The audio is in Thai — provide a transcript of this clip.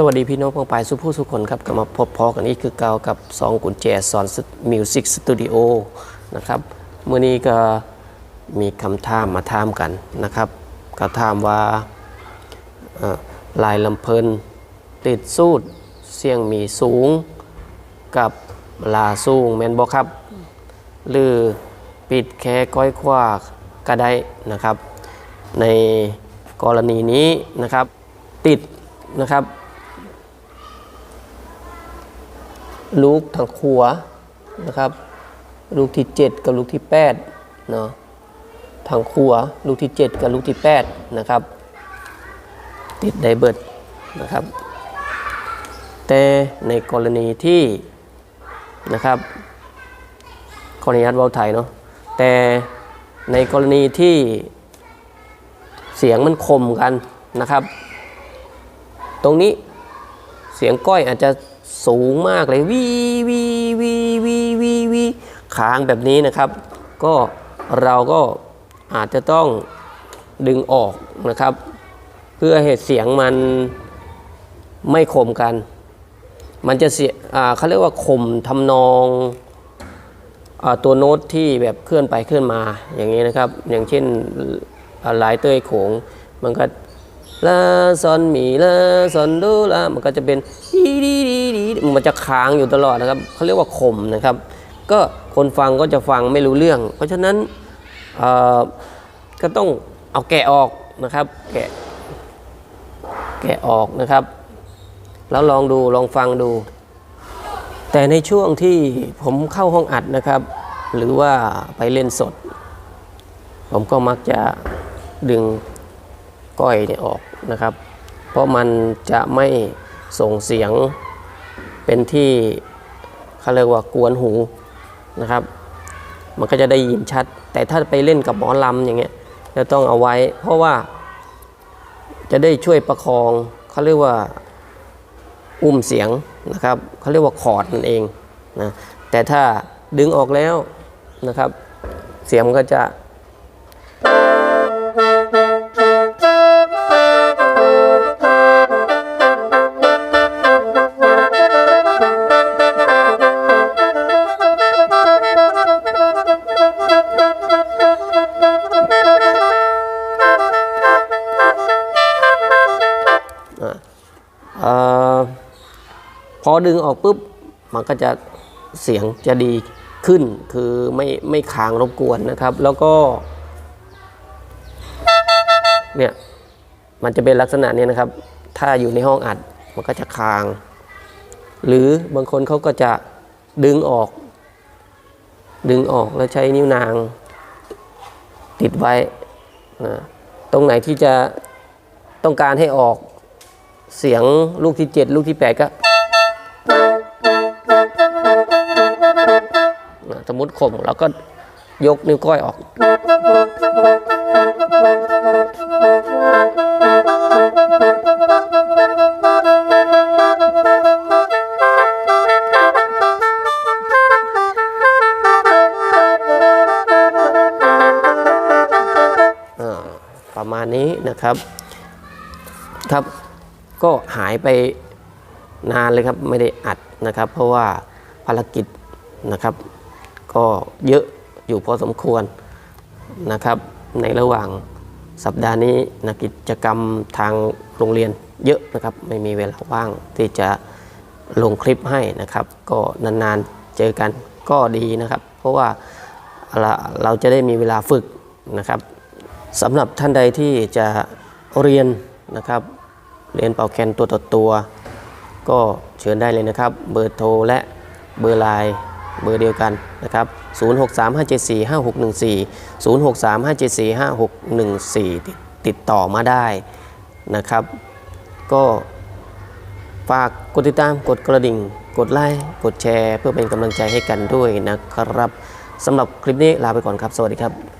สวัสดีพี่น้องพงปายสุผู้สุคนครับกลับมาพบพอกันอีกคือเก่ากับสองกุญแจสอนมิวสิกสตูดิโอนะครับเมื่อนี้ก็มีคำถามมาถามกันนะครับก็ถามว่าลายลำเพลินติดสูดเสียงมีสูงกับลาสูงแมนบอครับ หรือปิดแค่ก้อยขวาก็ได้นะครับ ในกรณีนี้นะครับติดนะครับ ลูกทางขัวนะครับลูกที่ 7 กับลูกที่8เนาะทางขัวลูกที่ 7 กับลูกที่8นะครับติดไดเบิดนะครับ แต่ในกรณีที่นะครับขออนุญาตว้าไทยเนาะแต่ในกรณีที่เสียงมันคมกันนะครับ ตรงนี้ เสียงก้อยอาจจะสูงมากเลยวีวีวีวีวีวีค้างแบบนี้นะครับ ก็เราก็อาจจะต้องดึงออกนะครับ เพื่อให้เสียงมันไม่คมกัน มันจะเสียเขาเรียกว่าคมทำนองอตัวโน้ตที่แบบเคลื่อนไปเคลื่อนมาอย่างนี้นะครับ อย่างเช่นหลายเต้ยโขงมันก็ ลาซอนหมีลาซอนโดลามันก็จะเป็นดีดีดีดีมันจะค้างอยู่ตลอดนะครับเขาเรียกว่าคมนะครับ ก็คนฟังก็จะฟังไม่รู้เรื่อง เพราะฉะนั้นก็ต้องเอาแกะออกนะครับ แกะแกะออกนะครับ แล้วลองดูลองฟังดู แต่ในช่วงที่ผมเข้าห้องอัดนะครับ หรือว่าไปเล่นสด ผมก็มักจะดึงก้อยเนี่ยออก นะครับ เพราะมันจะไม่ส่งเสียงเป็นที่เขาเรียกว่ากวนหูนะครับ มันก็จะได้ยินชัด แต่ถ้าไปเล่นกับหมอลำอย่างเงี้ยจะต้องเอาไว้ เพราะว่าจะได้ช่วยประคองเขาเรียกว่าอุ้มเสียงนะครับเขาเรียกว่าคอร์ดนั่นเองนะแต่ถ้าดึงออกแล้วนะครับ เสียงมันก็จะ พอดึงออกปุ๊บมันก็จะเสียงจะดีขึ้นคือไม่ไม่ค้างรบกวนนะครับ แล้วก็เนี่ยมันจะเป็นลักษณะนี้นะครับ ถ้าอยู่ในห้องอัดมันก็จะค้าง หรือบางคนเขาก็จะดึงออก ดึงออกแล้วใช้นิ้วนาง ติดไว้นะตรงไหนที่จะต้องการให้ออกเสียงลูกที่ 7 ลูกที่ 8 ก็ มมติข่มเราก็ยกนิ้วก้อยออก ประมาณนี้นะครับ ครับก็หายไปนานเลยครับ ไม่ได้อัดนะครับ เพราะว่าภารกิจนะครับ ก็เยอะอยู่พอสมควรนะครับ ในระหว่างสัปดาห์นี้นะกิจกรรมทางโรงเรียนเยอะนะครับ ไม่มีเวลาว่างที่จะลงคลิปให้นะครับ ก็นานๆเจอกันก็ดีนะครับ เพราะว่าเราเราจะได้มีเวลาฝึกนะครับสำหรับท่านใดที่จะเรียนนะครับ เรียนเป่าแคนตัวต่อตัว ก็เชิญได้เลยนะครับ เบอร์โทรและเบอร์ไลน์ เบอร์เดียวกันนะครับ 0635745614 0635745614ติดติดต่อมาได้นะครับ ก็ฝากกดติดตามกดกระดิ่ง กดไลค์กดแชร์ เพื่อเป็นกำลังใจให้กันด้วยนะครับสำหรับคลิปนี้ลาไปก่อนครับ สวัสดีครับ